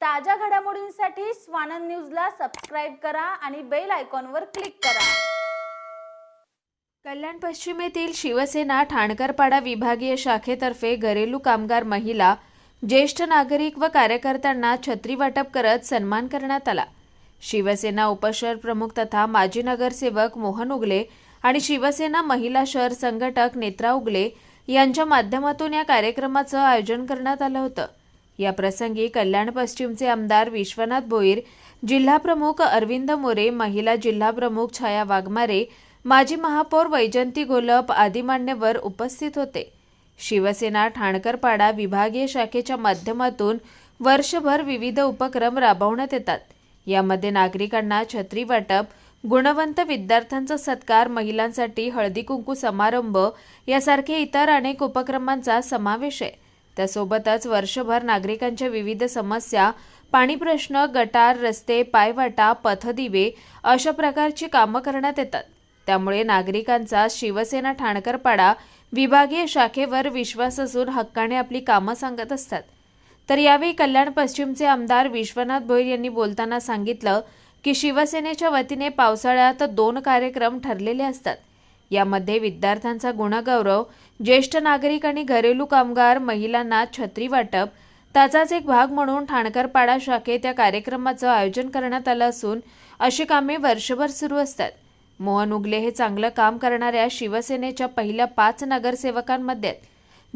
ताज्या घडामोडींसाठी स्वानंद न्यूजला सबस्क्राईब करा आणि बेल आयकॉनवर क्लिक करा. कल्याण पश्चिमेतील शिवसेना ठाणकरपाडा विभागीय शाखेतर्फे घरेलू कामगार महिला ज्येष्ठ नागरिक व कार्यकर्त्यांना छत्री वाटप करत सन्मान करण्यात आला. शिवसेना उपशहर प्रमुख तथा माजी नगरसेवक मोहन उगले आणि शिवसेना महिला शहर संघटक नेत्रा उगले यांच्या माध्यमातून या कार्यक्रमाचं आयोजन करण्यात आलं होतं. या प्रसंगी कल्याण पश्चिमचे आमदार विश्वनाथ भोईर जिल्हाप्रमुख अरविंद मोरे महिला जिल्हाप्रमुख छाया वाघमारे माजी महापौर वैजंती घोलप आदी मान्यवर उपस्थित होते. शिवसेना ठाणकरपाडा विभागीय शाखेच्या माध्यमातून वर्षभर विविध उपक्रम राबवण्यात येतात. यामध्ये नागरिकांना छत्री वाटप गुणवंत विद्यार्थ्यांचा सत्कार महिलांसाठी हळदी कुंकू समारंभ यासारखे इतर अनेक उपक्रमांचा समावेश आहे. त्यासोबतच वर्षभर नागरिकांच्या विविध समस्या पाणी प्रश्न गटार रस्ते पायवाटा पथदिवे अशा प्रकारची कामं करण्यात येतात. त्यामुळे नागरिकांचा शिवसेना ठाणकरपाडा विभागीय शाखेवर विश्वास असून हक्काने आपली कामं सांगत असतात. तर यावेळी कल्याण पश्चिमचे आमदार विश्वनाथ भोईर यांनी बोलताना सांगितलं की शिवसेनेच्या वतीने पावसाळ्यात दोन कार्यक्रम ठरलेले असतात. यामध्ये विद्यार्थ्यांचा गुणगौरव ज्येष्ठ नागरिक आणि घरेलू कामगार महिलांना छत्री वाटप त्याचाच एक भाग म्हणून ठाणकरपाडा शाखेत या कार्यक्रमाचं आयोजन करण्यात आलं असून अशी कामे वर्षभर सुरू असतात मोहन उगले हे चांगलं काम करणाऱ्या शिवसेनेच्या पहिल्या पाच नगरसेवकांमध्ये आहेत.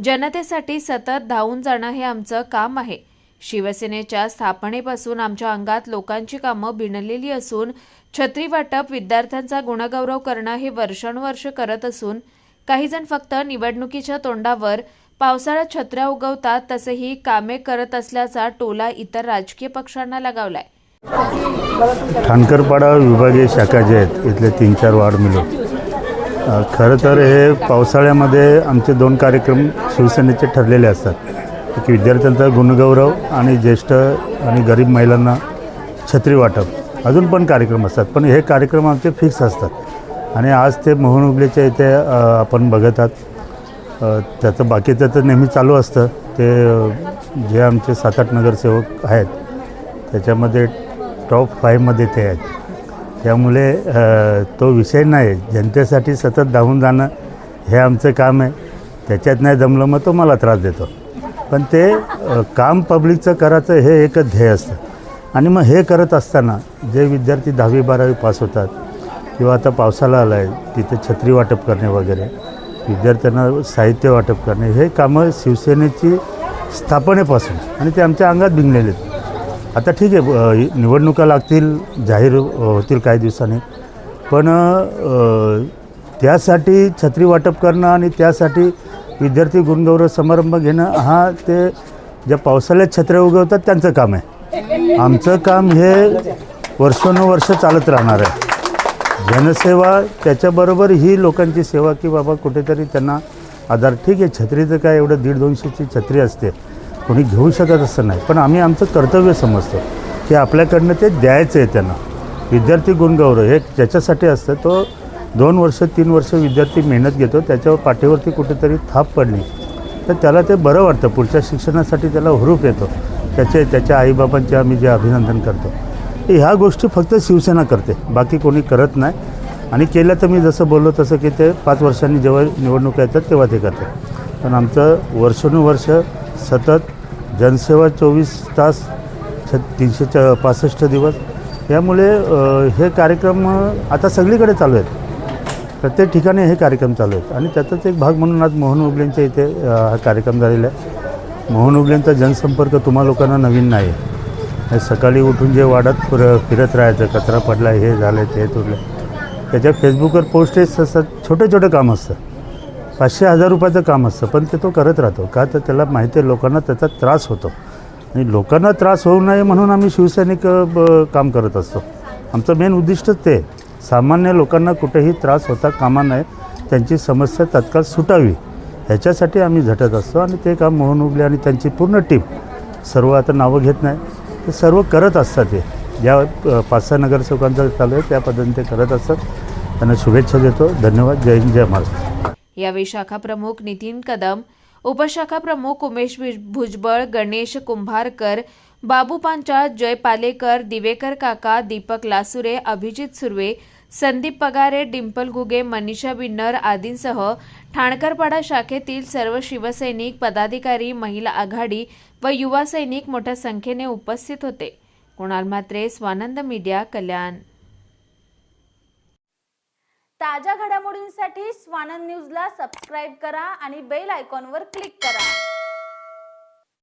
जनतेसाठी सतत धावून जाणं हे आमचं काम आहे शिवसेनेच्या स्थापनेपासून आमच्या अंगात लोकांची कामं भिणलेली असून छत्री वाटप विद्यार्थ्यांचा गुणगौरव करणं हे वर्षानुवर्ष करत असून काहीजण फक्त निवडणुकीच्या तोंडावर पावसाळ्यात छत्र्या उगवतात तसेही कामे करत असल्याचा टोला इतर राजकीय पक्षांना लगावलाय. ठाणकरपाडा विभागीय शाखा जे आहेत इथले तीन चार वार्ड मिळून. खरं तर हे पावसाळ्यामध्ये आमचे दोन कार्यक्रम शिवसेनेचे ठरलेले असतात. की विद्यार्थ्यांचा गुणगौरव आणि ज्येष्ठ आणि गरीब महिलांना छत्री वाटप. अजून पण कार्यक्रम असतात पण हे कार्यक्रम आमचे फिक्स असतात. आणि आज ते मोहन उगलेच्या इथे आपण बघत आहात. त्याचं बाकीचं तर नेहमी चालू असतं. ते जे आमचे सात आठ नगरसेवक आहेत त्याच्यामध्ये टॉप फाईव्हमध्ये ते आहेत. त्यामुळे तो विषय नाही. जनतेसाठी सतत धावून जाणं हे आमचं काम आहे. त्याच्यात नाही जमलं मग तो मला त्रास देतो. पण ते काम पब्लिकचं करायचं हे एकच ध्येय असतं. आणि मग हे करत असताना जे विद्यार्थी दहावी बारावी पास होतात किंवा आता पावसाला आला आहे तिथे छत्री वाटप करणे वगैरे विद्यार्थ्यांना साहित्य वाटप करणे हे कामं शिवसेनेची स्थापनेपासून आणि ते आमच्या अंगात भिंगलेले आहेत. आता ठीक आहे निवडणुका लागतील जाहीर होतील काही दिवसांनी पण त्यासाठी छत्री वाटप करणं आणि त्यासाठी विद्यार्थी गुणगौरव समारंभ घेणं हा ते ज्या पावसाळ्यात छत्र्या उगवतात त्यांचं काम आहे. आमचं काम हे वर्षानुवर्ष चालत राहणार आहे. जनसेवा त्याच्याबरोबर ही लोकांची सेवा की बाबा कुठेतरी त्यांना आधार ठीक आहे छत्रीचं काय एवढं दीड दोनशेची छत्री असते. कोणी घेऊ शकत असं नाही. पण आम्ही आमचं कर्तव्य समजतो की आपल्याकडनं ते द्यायचं आहे त्यांना. विद्यार्थी गुणगौरव हे ज्याच्यासाठी असतं तो दोन वर्ष तीन वर्ष विद्यार्थी मेहनत घेतो त्याच्यावर पाठीवरती कुठेतरी थाप पडली. तर त्याला ते बरं वाटतं. पुढच्या शिक्षणासाठी त्याला हुरूप येतो. त्याचे त्याच्या आईबाबांचे आम्ही जे अभिनंदन करतो. ह्या गोष्टी फक्त शिवसेना करते. बाकी कोणी करत नाही. आणि केलं तर मी जसं बोललो तसं की ते पाच वर्षांनी जेव्हा निवडणुका येतात तेव्हा ते करतात. पण आमचं वर्षानुवर्ष सतत जनसेवा चोवीस तास छ तीनशे च पासष्ट दिवस. यामुळे हे कार्यक्रम आता सगळीकडे चालू आहेत. प्रत्येक ठिकाणी हे कार्यक्रम चालू आहेत. आणि त्याचाच एक भाग म्हणून आज मोहन उगलेंच्या इथे हा कार्यक्रम झालेला आहे. मोहन उगलेंचा जनसंपर्क तुम्हा लोकांना नवीन नाही. सकाळी उठून जे वाढत फिर फिरत राहायचं कचरा पडला हे झालं ते तुरलं त्याच्या फेसबुकवर पोस्टेस असतात छोटे छोटे काम असतं. पाचशे हजार रुपयाचं काम असतं पण ते तो करत राहतो. का तर त्याला माहिती आहे लोकांना त्याचा त्रास होतो. आणि लोकांना त्रास होऊ नये म्हणून आम्ही शिवसैनिक ब- काम करत असतो. आमचं मेन उद्दिष्टच ते. सामान्य लोकांना कुठेही त्रास होता कामा नये. त्यांची समस्या तत्काळ सुटावी. ह्याच्यासाठी आम्ही झटत असतो आणि ते काम मोहन उगले आणि त्यांची पूर्ण टीम सर्व आता नावं घेत नाही. ते सर्व करत असतात ते. ज्या पाच सहा नगरसेवकांचं चालू आहे त्या पद्धतीने ते करत असतात. त्यांना शुभेच्छा देतो. धन्यवाद. जय हिंद जय महाराष्ट्र. यावेळी शाखा प्रमुख नितीन कदम उपशाखा प्रमुख उमेश भुजबळ गणेश कुंभारकर बाबू पांचाळ जय पालेकर दिवेकर काका दीपक लासुरे अभिजित सुर्वे संदीप पगारे डिंपल घुगे मनीषा बिन्नर आदींसह ठाणकरपाडा शाखेतील सर्व शिवसैनिक पदाधिकारी महिला आघाडी व युवा सैनिक मोठ्या संख्येने उपस्थित होते. कुणाल म्हात्रे स्वानंद मीडिया कल्याण. ताज्या घडामोडींसाठी स्वानंद न्यूजला सबस्क्राईब करा आणि बेल आयकॉनवर क्लिक करा.